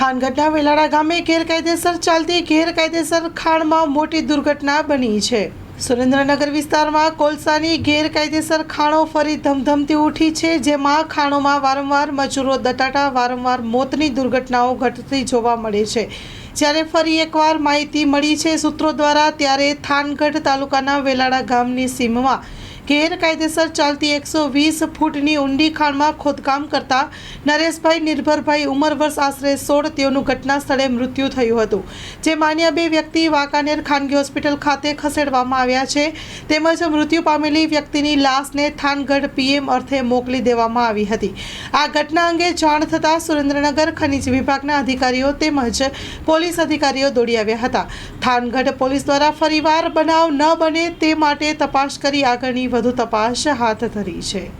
થાનગઢના વેલાડા ગામે ગેરકાયદેસર ચાલતી ગેરકાયદેસર ખાણમાં મોટી દુર્ઘટના બની છે. સુરેન્દ્રનગર વિસ્તારમાં કોલસાની ગેરકાયદેસર ખાણો ફરી ધમધમતી ઉઠી છે, જેમાં ખાણોમાં વારંવાર મજૂરો દટાટા, વારંવાર મોતની દુર્ઘટનાઓ ઘટતી જોવા મળે છે. જ્યારે ફરી એકવાર માહિતી મળી છે સૂત્રો દ્વારા, ત્યારે થાનગઢ તાલુકાના વેલાડા ગામની સીમમાં ગેરકાયદેસર ચાલતી એકસો વીસ ફૂટની ઊંડી ખાણમાં ખોદકામ કરતા નરેશભાઈ નિર્ભરભાઈ ઉંમર વર્ષ આશરે સોળ તેઓનું ઘટના સ્થળે મૃત્યુ થયું હતું. જે માન્ય બે વ્યક્તિ વાંકાનેર ખાનગી હોસ્પિટલ ખાતે ખસેડવામાં આવ્યા છે. તેમજ મૃત્યુ પામેલી વ્યક્તિની લાશને થાનગઢ પીએમ અર્થે મોકલી દેવામાં આવી હતી. આ ઘટના અંગે જાણ થતાં સુરેન્દ્રનગર ખનિજ વિભાગના અધિકારીઓ તેમજ પોલીસ અધિકારીઓ દોડી આવ્યા હતા. થાનગઢ પોલીસ દ્વારા ફરીવાર બનાવ ન બને તે માટે તપાસ કરી આગળની વધુ તપાસ હાથ ધરી છે.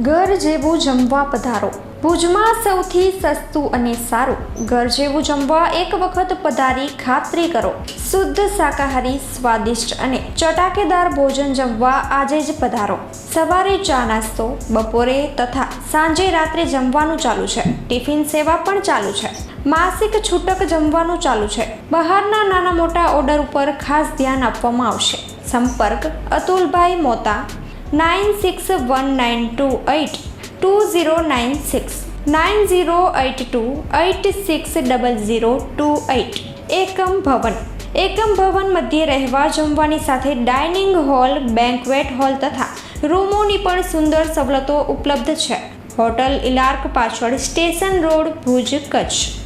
ઘર જેવું જમવા પધારો. ભુજમાં સૌથી સસ્તું અને સારું. ઘર જેવું જમવા એક વખત પધારી ખાતરી કરો. શુદ્ધ શાકાહારી, સ્વાદિષ્ટ અને ચટાકેદાર ભોજન જમવા આજે જ પધારો. સવારે ચા નાસ્તો, બપોરે તથા સાંજે રાત્રે જમવાનું ચાલુ છે. ટિફિન સેવા પણ ચાલુ છે. માસિક છૂટક જમવાનું ચાલુ છે. બહારના નાના મોટા ઓર્ડર ઉપર ખાસ ધ્યાન આપવામાં આવશે. સંપર્ક Atulbhai Mota nine six one nine two eight two zero nine six nine zero eight two eight six double zero two eight એકમ ભવન. એકમ ભવન મધ્યે રહેવા જમવાની સાથે ડાઇનિંગ હોલ, બેન્કવેટ હોલ તથા રૂમોની પણ સુંદર સવલતો ઉપલબ્ધ છે. હોટલ ઇલાર્ક પાછળ સ્ટેશન રોડ ભુજ કચ્છ.